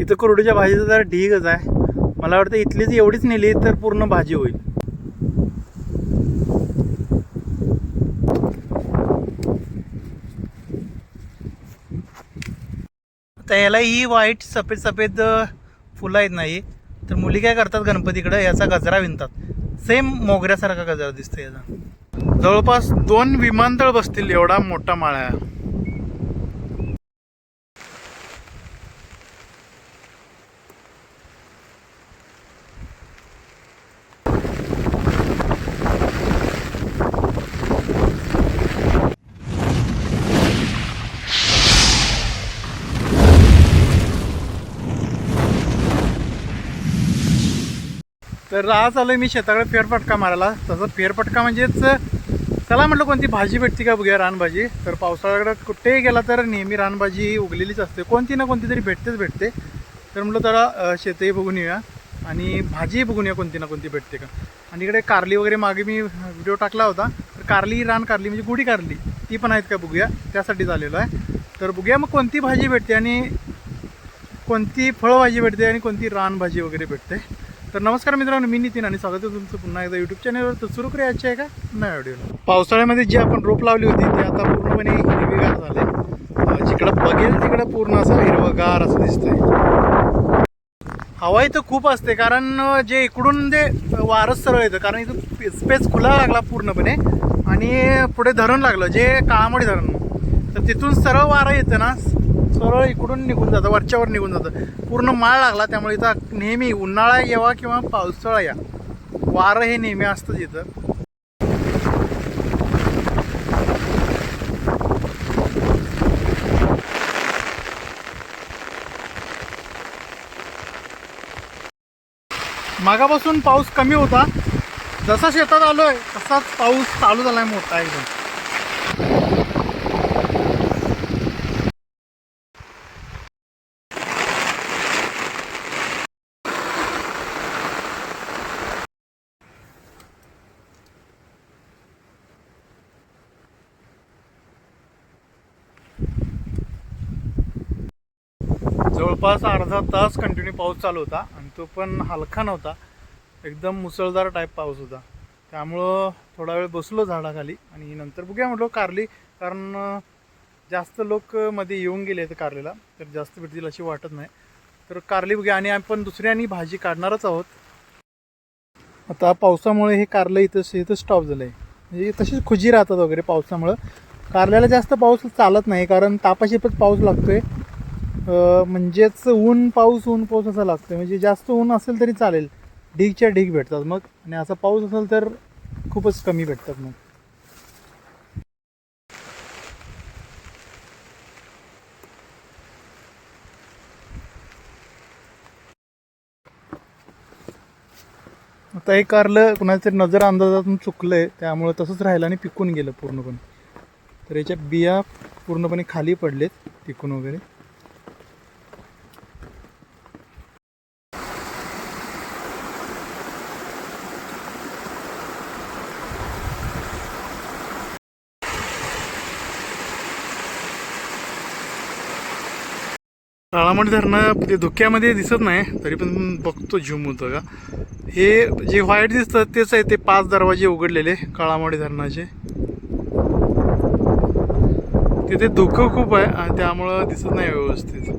इथं कुरडीच्या भाजीचं जरा ढीगच आहे. मला वाटतं इथलीच एवढीच नेली तर पूर्ण भाजी होईल. आता याला ही व्हाईट सफेद सफेद फुलं आहेत नाही तर मुली काय करतात गणपतीकडं? याचा गजरा विणतात. सेम मोगऱ्यासारखा गजरा दिसतो याचा. जवळपास दोन विमानतळ बसतील एवढा मोठा माळा तर आज आलोय मी शेताकडे फेरफटका मारायला. तसं फेरफटका म्हणजेच चला म्हटलं कोणती भाजी भेटते का बघूया रानभाजी? तर पावसाळ्याकडे कुठेही गेला तर नेहमी रानभाजी उगलेलीच असते. कोणती ना कोणती तरी भेटतेच भेटते. तर म्हटलं जरा शेतही बघून येऊया आणि भाजीही बघून या कोणती ना कोणती भेटते का. आणि इकडे कारली वगैरे मागे मी व्हिडिओ टाकला होता. तर कारली रान कारली म्हणजे गुढी कारली ती पण आहेत का बघूया. त्यासाठी झालेलो आहे. तर बघूया मग कोणती भाजी भेटते आणि कोणती फळभाजी भेटते आणि कोणती रानभाजी वगैरे भेटते. तर नमस्कार मित्रांनो मी नितीन आणि स्वागत आहे तुमचं पुन्हा एकदा युट्यूब चॅनलवर तर सुरू करूया आजच्या आहे का नाही व्हिडिओ पावसाळ्यामध्ये जी आपण रोप लावली होती ती आता पूर्णपणे हिरवीगार झाले जिकडं बघेल तिकडं पूर्ण असं हिरवगार असं दिसतंय. हवाई तर खूप असते कारण जे इकडून जे वारस सरळ येतं कारण इथं स्पेस खुला लागला पूर्णपणे आणि पुढे धरण लागलं जे काळामोडी धरण. तर तिथून सरळ वारा येतं ना सरळ इकडून निघून जातं वरच्यावर निघून जातं. पूर्ण माळ लागला त्यामुळे इथं नेहमी उन्हाळा यावा किंवा पावसाळा या. वारं हे नेहमी असतं इथं. मागापासून पाऊस कमी होता. जसा शेतात आलोय तसाच पाऊस चालू झालाय मोठा एकदम. जवळपास अर्धा तास कंटिन्यू पाऊस चालू होता आणि तो पण हलका नव्हता. एकदम मुसळधार टाईप पाऊस होता. त्यामुळं थोडा वेळ बसलो झाडाखाली आणि नंतर बघूया म्हटलं कारली कारण जास्त लोक मध्ये येऊन गेले आहेत कारलीला तर जास्त भेटतील अशी वाटत नाही. तर कारली बघूया आणि आपण दुसरी आणि भाजी काढणारच आहोत. आता पावसामुळे हे कारलं इथं इथं स्टॉप झालं आहे म्हणजे तशीच खुजी राहतात वगैरे पावसामुळं. कारल्याला जास्त पाऊस चालत नाही कारण तापाशिपच पाऊस लागतोय. आहे म्हणजेच ऊन पाऊस ऊन पाऊस असा लागतं म्हणजे जास्त ऊन असेल तरी चालेल. ढीगच्या ढीग भेटतात मग. आणि असा पाऊस असेल तर खूपच कमी भेटतात मग. आता हे कारलं कुणाच्या तरी नजर अंदाजातून चुकलंय. त्यामुळं तसंच राहिलं आणि पिकून गेलं पूर्णपणे. तर याच्या बिया पूर्णपणे खाली पडलेत पिकून वगैरे. काळामणी धरणं ते धुक्यामध्ये दिसत नाही तरी पण बघतो झूम होतं का हे जे व्हाईट दिसतं तेच आहे ते पाच दरवाजे उघडलेले काळामोडी धरणाचे. तिथे धुकं खूप आहे आणि त्यामुळं दिसत नाही व्यवस्थित.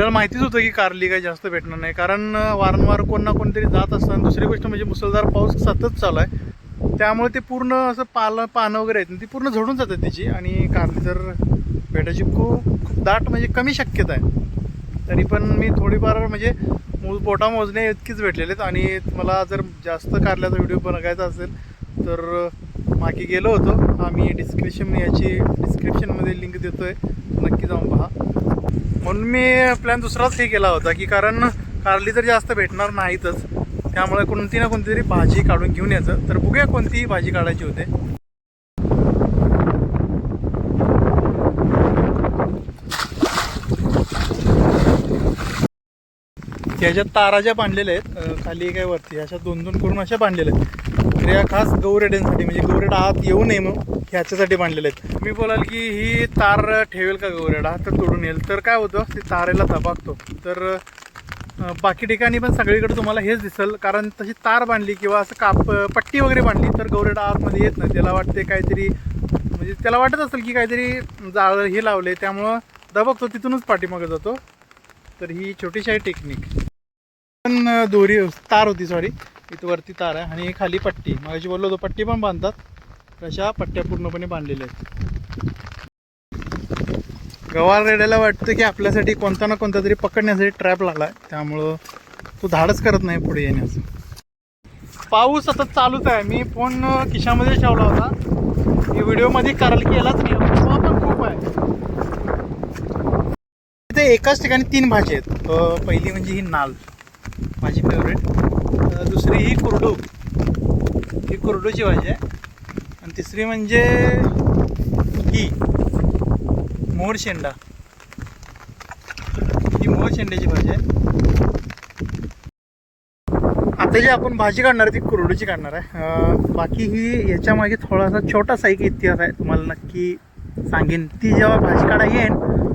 आपल्याला माहितीच होतं की कारली काही जास्त भेटणार नाही. कारण वारंवार कोण ना कोणतरी जात असताना दुसरी गोष्ट म्हणजे मुसळधार पाऊस सतत चालू आहे. त्यामुळे ते पूर्ण असं पालं पानं वगैरे आहेत ना ती पूर्ण झडून जातात तिची आणि कारली तर भेटायची खूप खूप दाट म्हणजे कमी शक्यता आहे. तरी पण मी थोडीफार म्हणजे मो पोटा मोजणे इतकीच भेटलेले आहेत. आणि मला जर जास्त कारल्याचा व्हिडिओ बघायचा असेल तर मागे गेलो होतो. आम्ही डिस्क्रिप्शन याची डिस्क्रिप्शनमध्ये लिंक देतो आहे नक्की जाऊन पहा. म्हणून मी प्लॅन दुसराच हे केला होता की कारण कारली तर जास्त भेटणार नाहीतच. त्यामुळे कोणती ना कोणती तरी भाजी काढून घेऊन यायचं. तर बघूया कोणतीही भाजी काढायची होते. ह्याच्यात तारा ज्या बांधलेल्या आहेत. खाली काय वरती अशा दोन दोन करून अशा बांधलेल्या आहेत. तर खास गौरेड्यांसाठी म्हणजे गौरेडा आत येऊ नये मग ह्याच्यासाठी बांधलेले आहेत. मी बोलाल की ही तार ठेवेल का गौरेडा? तर तोडून येईल. तर काय होतं ती तारेला दबागतो. तर बाकी ठिकाणी पण सगळीकडे तुम्हाला हेच दिसेल. कारण तशी तार बांधली किंवा असं काप पट्टी वगैरे बांधली तर गौरेडा आतमध्ये येत नाही. त्याला वाटते काहीतरी म्हणजे त्याला वाटत असेल की काहीतरी जाळ हे लावले त्यामुळं दबकतो तिथूनच पाठीमागे जातो. तर ही छोटीशी आहे टेक्निक. पण दोरी तार होती सॉरी इथं वरती तार आहे आणि खाली पट्टी. मगाशी बोललो होतो पट्टी पण बांधतात. तशा पट्ट्या पूर्णपणे बांधलेल्या आहेत. गवार रेड्याला वाटतं की आपल्यासाठी कोणता ना कोणता तरी पकडण्यासाठी ट्रॅप लागला आहे त्यामुळं तो धाडच करत नाही पुढे येण्याचं पाऊस सतत चालूच आहे. मी फोन खिशामध्ये ठेवला होता. मी व्हिडिओमध्ये करायला केलाच नाही पण खूप आहे. इथे एकाच ठिकाणी तीन भाजी आहेत. पहिली म्हणजे ही नाल. माझी फेवरेट दुसरी ही कुरडू. ही कुरडूची भाजी आहे. आणि तिसरी म्हणजे ही मोर शेंडा. ही मोर शेंड्याची भाजी आहे. आता जी आपण भाजी काढणार आहे ती कुरडूची काढणार आहे. बाकी ही याच्यामागे थोडासा छोटासा एक इतिहास आहे. तुम्हाला नक्की सांगेन. ती जेव्हा भाजी काढा येईन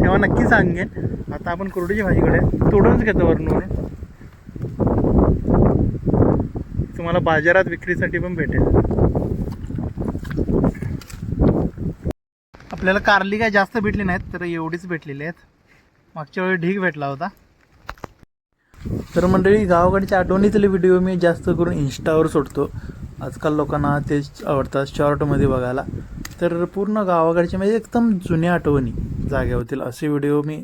तेव्हा नक्की सांगेन. आता आपण कुरडूची भाजी काढूया. तोडूनच घेतो वरून वरून. तुम्हाला बाजारात विक्रीसाठी पण भेटेल. आपल्याला कारली काय जास्त भेटली नाहीत तर एवढीच भेटलेली आहेत. मागच्या वेळी ढीग भेटला होता. तर मंडळी गावाकडच्या आठवणीतले व्हिडिओ मी जास्त करून इंस्टावर सोडतो. आजकाल लोकांना तेच आवडतात शॉर्टमध्ये बघायला. तर पूर्ण गावाकडचे म्हणजे एकदम जुन्या आठवणी जाग्या होतील असे व्हिडिओ मी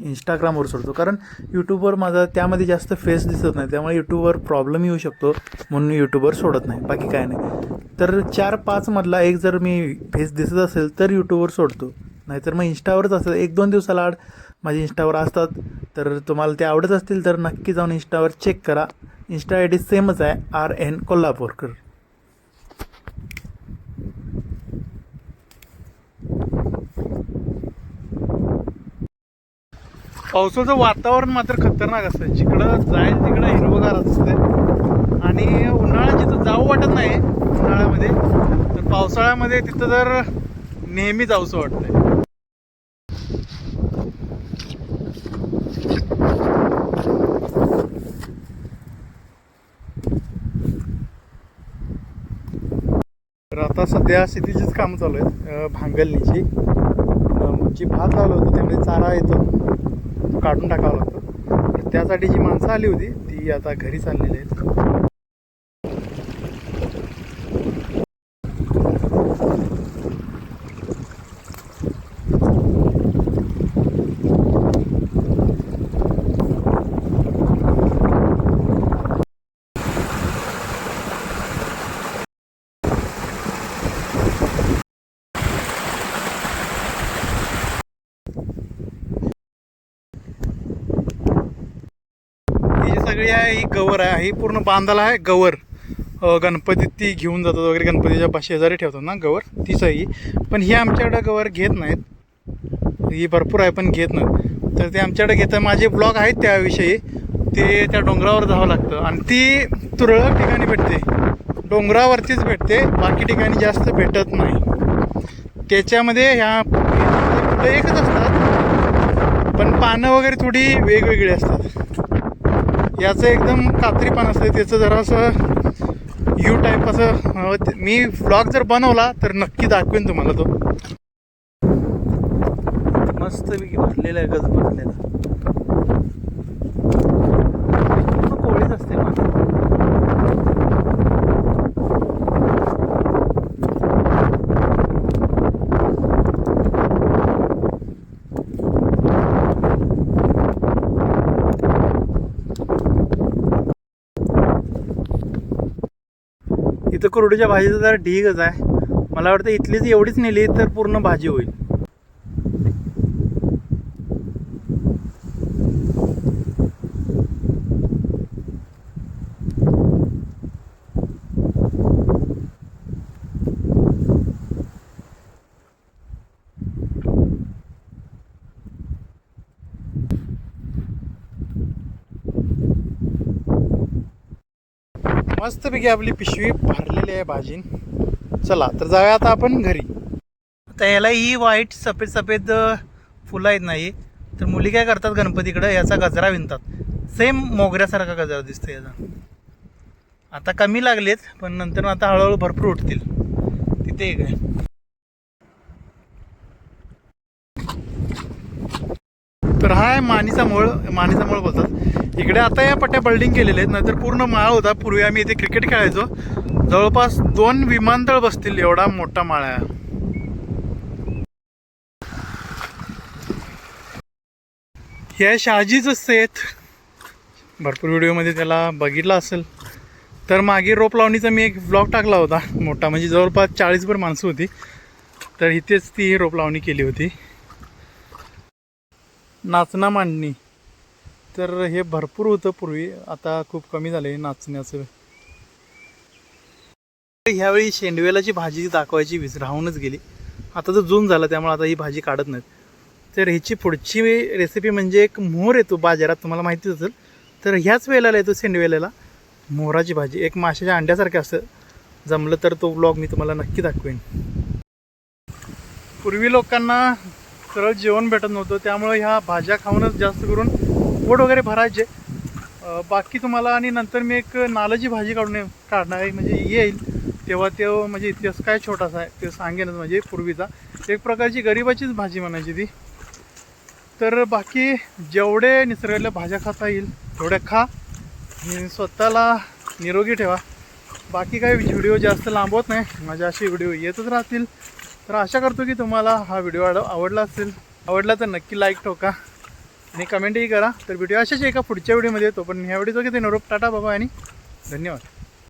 इंस्टाग्रामवर सोडतो. कारण यूट्यूबवर माझा त्यामध्ये जास्त फेस दिसत नाही. त्यामुळे यूट्यूबवर प्रॉब्लेम येऊ शकतो म्हणून यूट्यूबवर सोडत नाही. बाकी काय नाही. तर चार पाचमधला एक जर मी फेस दिसत असेल तर यूट्यूबवर सोडतो. नाहीतर मग इंस्टावरच असेल. एक दोन दिवसाला आड माझे इंस्टावर असतात. तर तुम्हाला ते आवडत असतील तर नक्की जाऊन इंस्टावर चेक करा. इंस्टा आय डी सेमच आहे. R N Kolhapurkar. पावसाचं वातावरण मात्र खतरनाक असतं. जिकडं जाईल तिकडं हिरवगार असते. आणि उन्हाळ्यात जिथं जाऊ वाटत नाही उन्हाळ्यामध्ये तर पावसाळ्यामध्ये तिथं तर नेहमी जाऊसं वाटतंय. तर आता सध्या शेतीचीच कामं चालू आहेत भांगलणीची. जी भात लावलं होतं त्यामध्ये चारा येतो. काढून टाकावा लागतो. त्यासाठी जी माणसं आली होती ती आता घरी चाललेली आहेत ही जी सगळी आहे ही गवर आहे ही पूर्ण बांधाला आहे गवर. गणपती गणपतीत ती घेऊन जातात वगैरे गणपतीच्या शेजारी ठेवतात ना गवर. तीच आहे ही. पण ही आमच्याकडं गवर घेत नाहीत. ही भरपूर आहे पण घेत नाहीत. तर ते आमच्याकडे घेतात. माझे ब्लॉग आहेत त्याविषयी. ते त्या डोंगरावर जावं लागतं. आणि ती तुरळक ठिकाणी भेटते. डोंगरावरतीच भेटते. बाकी ठिकाणी जास्त भेटत नाही. त्याच्यामध्ये ह्या फुलं एकच असतात. पण पानं वगैरे थोडी वेगवेगळी असतात. याचं एकदम कात्रीपण असतं त्याचं जरासं यू टाईप असं मी व्लॉग जर बनवला तर नक्की दाखवेन तुम्हाला तो. मस्त भरलेला आहे गज भरलेला कोळीच असते पान इथं कुरडूच्या भाजीचा जरा ढीगच आहे. मला वाटतं इथलीच एवढीच नेली तर पूर्ण भाजी होईल. मस्तपैकी आपली पिशवी भरलेली आहे भाजीन. चला तर जाऊया आता आपण घरी. आता याला ही व्हाईट सफेद सफेद फुलं आहेत नाही तर मुली काय करतात गणपतीकडं? याचा गजरा विणतात. सेम मोगऱ्यासारखा गजरा दिसतो याचा. आता कमी लागलेत पण नंतर आता हळूहळू भरपूर उठतील. तिथे एक तर हा आहे मानीचा मळ मानीचा मळ बोलतात. इकडे आता या पट्ट्या बिल्डिंग केलेल्या आहेत नाहीतर पूर्ण माळ होता. पूर्वी आम्ही इथे क्रिकेट खेळायचो. जवळपास दोन विमानतळ बसतील एवढा मोठा माळ आहे. हे आहे शहाजीचं सेत भरपूर व्हिडिओमध्ये त्याला बघितलं असेल. तर मागे रोप लावणीचा मी एक ब्लॉग टाकला होता मोठा. म्हणजे जवळपास चाळीसभर माणसं होती. तर इथेच ती रोप लावणी केली होती. नाचना मांडणी तर हे भरपूर होतं पूर्वी आता खूप कमी झालं आहे नाचण्याचं ह्यावेळी शेंडवेलाची भाजी दाखवायची वीज राहूनच गेली. आता तर जून झाला त्यामुळे आता ही भाजी काढत नाहीत. तर ह्याची पुढची रेसिपी म्हणजे एक मोहर येतो बाजारात तुम्हाला माहितीच असेल. तर ह्याच वेळेला येतो शेंडवेल्याला मोहराची भाजी. एक माशाच्या अंड्यासारखं असतं. जमलं तर तो ब्लॉग मी तुम्हाला नक्की दाखवेन. पूर्वी लोकांना सरळ जेवण भेटत नव्हतं. त्यामुळे ह्या भाज्या खाऊनच जास्त करून पोट वगैरे भरायचे. बाकी तुम्हाला आणि नंतर मी एक नालाची भाजी काढून काढणार आहे. म्हणजे येईल. तेव्हा तो म्हणजे इतिहास काय छोटासा आहे ते सांगेनच म्हणजे पूर्वीचा. एक प्रकारची गरिबाचीच भाजी म्हणायची ती. तर बाकी जेवढे निसर्गातल्या भाज्या खाता येईल तेवढ्या खा. आणि स्वतःला निरोगी ठेवा. बाकी काही व्हिडिओ जास्त लांबवत नाही. माझ्या असे व्हिडिओ येतच राहतील. तर आशा करतो की तुम्हाला हा व्हिडिओ आवडला असेल. आवडला तर नक्की लाईक ठोका आणि कमेंटही करा. तर व्हिडिओ अशाच एका पुढच्या व्हिडिओमध्ये येतो. पण ह्या व्हिडिओ किती निरोप टाटा बाबा आणि धन्यवाद.